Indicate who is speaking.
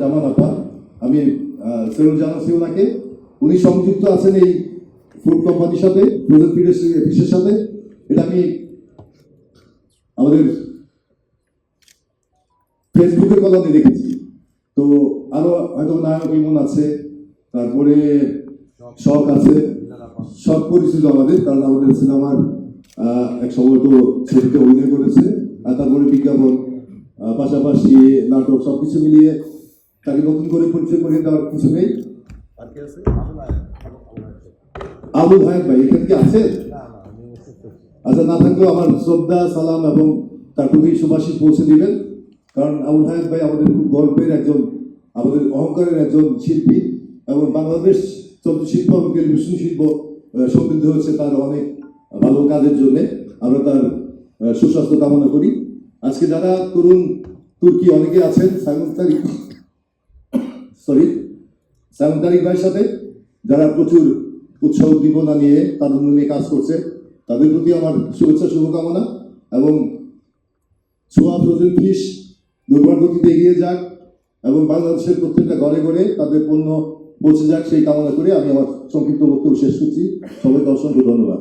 Speaker 1: জামান আপা আমি সেলুন জানাচ্ছি ওনাকে উনি সংযুক্ত আছেন এই ফুড কোম্পানির সাথে ফ্রোজেন ফিশের সাথে। এটা আমি আমাদের ফেসবুকের কলামে দেখেছি। তো আরও হয়তো নায়ক ইমন আছে, তারপরে শখ আছে সব পরিচিত আমাদের, কারণ আমাদের সিনেমার এক সময় তো ছবিতে অভিনয় করেছে, আর তারপরে বিজ্ঞাপন পাশাপাশি নাটক সবকিছু মিলিয়ে তাকে নতুন করে পরিচয় করে দেওয়ার কিছু নেই? আবুল হায়াত ভাই এখানে কি আছে? আচ্ছা না থাকলেও আমার শ্রদ্ধা সালাম এবং তার প্রতি সুভাষিস পৌঁছে দিবেন। কারণ আবুল হায়াত ভাই আমাদের খুব গর্বের একজন আমাদের অহংকারের একজন শিল্পী এবং বাংলাদেশ চলচ্চিত্র এবং টেলিভিশন শিল্প সমৃদ্ধ হয়েছে তার অনেক ভালো কাজের জন্য। আমরা তার সুস্বাস্থ্য কামনা করি। আজকে যারা তরুণ তুর্কি অনেকে আছেন সাইমন তারিক সরি সাইমন তারিক ভাইয়ের সাথে যারা প্রচুর উৎসাহ উদ্দীপনা নিয়ে তারুণ্য নিয়ে কাজ করছে, তাদের প্রতি আমার শুভেচ্ছা, শুভকামনা এবং ছোঁয়া ফ্রোজেন ফিশ দুর্বার গতিতে এগিয়ে যাক এবং বাংলাদেশের প্রত্যেকটা ঘরে ঘরে তাদের পণ্য পৌঁছে যাক, সেই কামনা করে আমি আমার সংক্ষিপ্ত বক্তব্য শেষ করছি। সবাইকে অসংখ্য ধন্যবাদ।